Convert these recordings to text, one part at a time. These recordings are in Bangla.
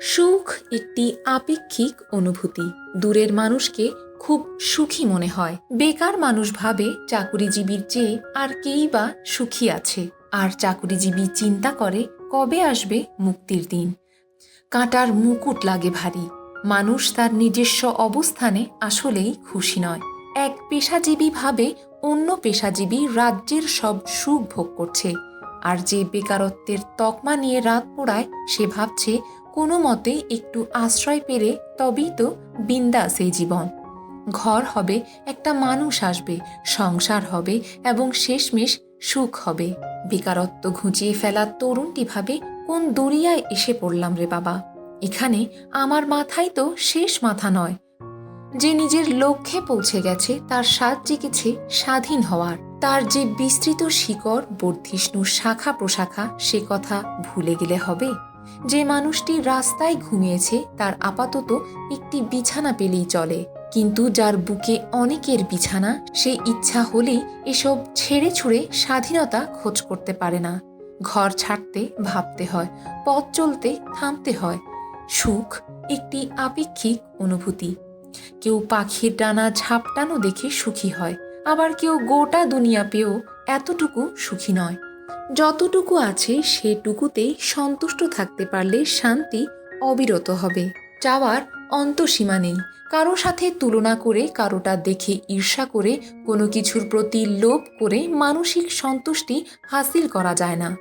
সুখ একটি আপেক্ষিক অনুভূতি। দূরের মানুষকে খুব সুখী মনে হয়। বেকার মানুষ ভাবে চাকুরিজীবীর চেয়ে আর কেই বা সুখী আছে। আর চাকুরিজীবী চিন্তা করে কবে আসবে মুক্তির দিন। কাঁটার মুকুট লাগে ভারী। মানুষ তার নিজস্ব অবস্থানে আসলেই খুশি নয়। এক পেশাজীবী ভাবে অন্য পেশাজীবী রাজ্যের সব সুখ ভোগ করছে। আর যে বেকারত্বের তকমা নিয়ে রাত পোড়ায়, সে ভাবছে কোনো মতে একটু আশ্রয় পেলে তবেই তো বিন্দাস এই জীবন। ঘর হবে, একটা মানুষ আসবে, সংসার হবে এবং শেষমেশ সুখ হবে। বেকারত্ব ঘুঁচিয়ে ফেলা তরুণটি ভাবে কোন দরিয়ায় এসে পড়লাম রে বাবা? এখানে আমার মাথায় তো শেষ মাথা নয়। যে নিজের লক্ষ্যে পৌঁছে গেছে, তার স্বাদ জেগেছে স্বাধীন হওয়ার। তার যে বিস্তৃত শিকড়, বর্ধিষ্ণু শাখা প্রশাখা, সে কথা ভুলে গেলে হবে? যে মানুষটি রাস্তায় ঘুমিয়েছে, তার আপাতত একটি বিছানা পেলেই চলে। কিন্তু যার বুকে অনেকের বিছানা, সে ইচ্ছা হলেই এসব ছেড়ে ছুড়ে স্বাধীনতা খোঁজ করতে পারে না। ঘর ছাড়তে ভাবতে হয়, পথ চলতে থামতে হয়। সুখ একটি আপেক্ষিক অনুভূতি। কেউ পাখির ডানা ঝাপটানো দেখে সুখী হয়, আবার কেউ গোটা দুনিয়া পেয়েও এতটুকু সুখী নয়। যতটুকু আছে সেটুকুতেই সন্তুষ্ট থাকতে পারলে শান্তি অবিরত হবে। চাওয়ার অন্তসীমা নেই। কারও সাথে তুলনা করে, কারোটা দেখে ঈর্ষা করে, কোনো কিছুর প্রতি লোভ করে মানসিক সন্তুষ্টি হাসিল করা যায় না।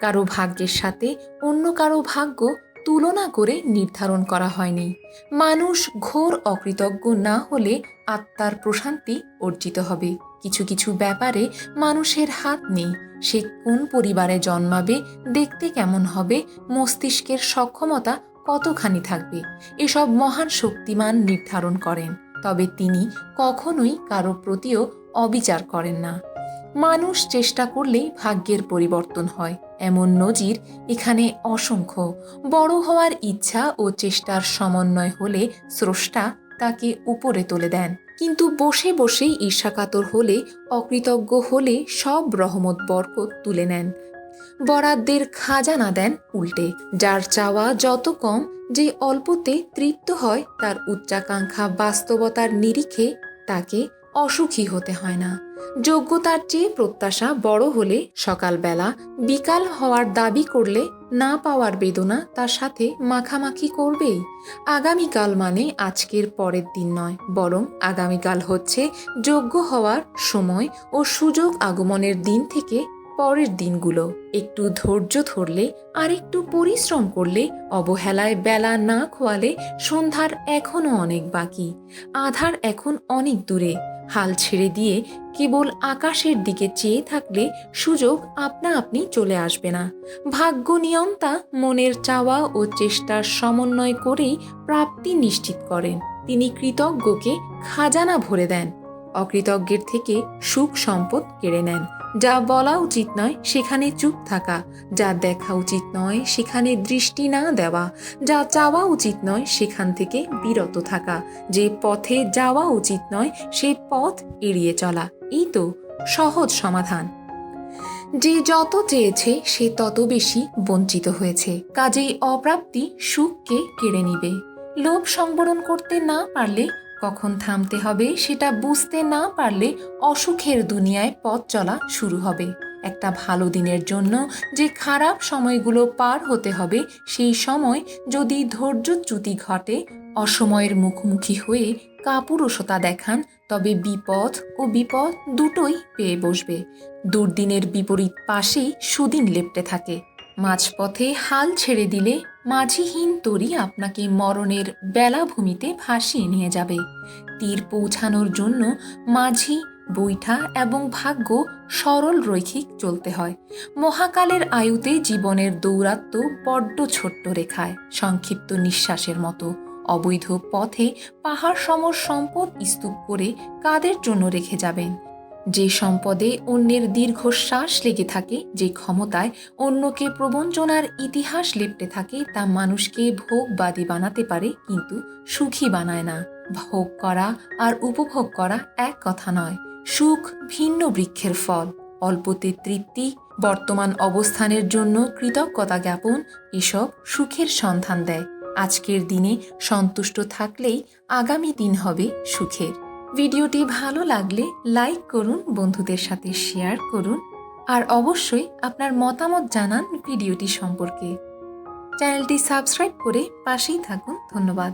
কারও ভাগ্যের সাথে অন্য কারও ভাগ্য তুলনা করে নির্ধারণ করা হয়নি। মানুষ ঘোর অকৃতজ্ঞ না হলে আত্মার প্রশান্তি অর্জিত হবে। কিছু কিছু ব্যাপারে মানুষের হাত নেই। সে কোন পরিবারে জন্মাবে, দেখতে কেমন হবে, মস্তিষ্কের সক্ষমতা কতখানি থাকবে, এসব মহান শক্তিমান নির্ধারণ করেন। তবে তিনি কখনোই কারও প্রতিও অবিচার করেন না। মানুষ চেষ্টা করলেই ভাগ্যের পরিবর্তন হয়। এমন নজির এখানে অসংখ্য। বড় হওয়ার ইচ্ছা ও চেষ্টার সমন্বয় হলে স্রষ্টা তাকে উপরে তুলে দেন। কিন্তু বসে বসেই ঈর্ষাকাতর হলে, অকৃতজ্ঞ হলে সব রহমত বরকত তুলে নেন। বরাদ্দের খাজানা দেন উল্টে, যার চাওয়া যত কম যে অল্পতে তৃপ্ত হয় তার উচ্চাকাঙ্ক্ষা বাস্তবতার নিরিখে তাকে অসুখী হতে হয় না। যোগ্যতার চেয়ে প্রত্যাশা বড় হলে সকালবেলা বিকাল হওয়ার দাবি করলে না পাওয়ার বেদনা তার সাথে মাখামাখি করবেই। আগামীকাল মানে আজকের পরের দিন নয়, বরং আগামীকাল হচ্ছে যোগ্য হওয়ার সময় ও সুযোগ আগমনের দিন থেকে পরের দিনগুলো। একটু ধৈর্য ধরলে আর একটু পরিশ্রম করলে, অবহেলায় বেলা না খোয়ালে সন্ধ্যার এখনও অনেক বাকি। আধার এখন অনেক দূরে। হাল ছেড়ে দিয়ে কেবল আকাশের দিকে চেয়ে থাকলে সুযোগ আপনা আপনি চলে আসবে না। ভাগ্য নিয়ন্তা মনের চাওয়া ও চেষ্টার সমন্বয় করেই প্রাপ্তি নিশ্চিত করেন। তিনি কৃতজ্ঞকে খাজানা ভরে দেন। অকৃতজ্ঞের থেকে সুখ সম্পদ কেড়ে নেন। যা বলা উচিত নয়, সেখানে চুপ থাকা। যা দেখা উচিত নয়, সেখানে দৃষ্টি না দেওয়া। যা চাওয়া উচিত নয়, সেখান থেকে বিরত থাকা। যে পথে যাওয়া উচিত নয় সেই পথ এড়িয়ে চলা। এই তো সহজ সমাধান। যে যত চেয়েছে, সে তত বেশি বঞ্চিত হয়েছে। কাজেই অপ্রাপ্তি সুখকে কেড়ে নিবে। লোভ সংবরণ করতে না পারলে কখন থামতে হবে সেটা বুঝতে না পারলে অসুখের দুনিয়ায় পথ চলা শুরু হবে। একটা ভালো দিনের জন্য যে খারাপ সময়গুলো পার হতে হবে, সেই সময় যদি ধৈর্যচ্যুতি ঘটে, অসময়ের মুখোমুখি হয়ে কাপুরুষতা দেখান, তবে বিপদ ও বিপদ দুটোই পেয়ে বসবে। দুর্দিনের বিপরীত পাশেই সুদিন লেপটে থাকে। মাঝপথে হাল ছেড়ে দিলে মাঝিহীন তরি আপনাকে মরণের বেলাভূমিতে ভাসিয়ে নিয়ে যাবে। তীর পৌঁছানোর জন্য মাঝি, বৈঠা এবং ভাগ্য সরল রৈখিক চলতে হয়। মহাকালের আয়ুতে জীবনের দৌরাত্ম বড্ড ছোট্ট রেখায়, সংক্ষিপ্ত নিঃশ্বাসের মতো। অবৈধ পথে পাহাড় সমর সম্পদ স্তূপ করে কাদের জন্য রেখে যাবেন? যে সম্পদে অন্যের দীর্ঘশ্বাস লেগে থাকে, যে ক্ষমতায় অন্যকে প্রবঞ্চনার ইতিহাস লেপটে থাকে, তা মানুষকে ভোগবাদী বানাতে পারে, কিন্তু সুখী বানায় না। ভোগ করা আর উপভোগ করা এক কথা নয়, সুখ ভিন্ন বৃক্ষের ফল। অল্পতে তৃপ্তি, বর্তমান অবস্থানের জন্য কৃতজ্ঞতা জ্ঞাপন, এসব সুখের সন্ধান দেয়। আজকের দিনে সন্তুষ্ট থাকলেই আগামী দিন হবে সুখের। ভিডিওটি ভালো লাগলে লাইক করুন, বন্ধুদের সাথে শেয়ার করুন, আর অবশ্যই আপনার মতামত জানান ভিডিওটি সম্পর্কে। চ্যানেলটি সাবস্ক্রাইব করে পাশেই থাকুন। ধন্যবাদ।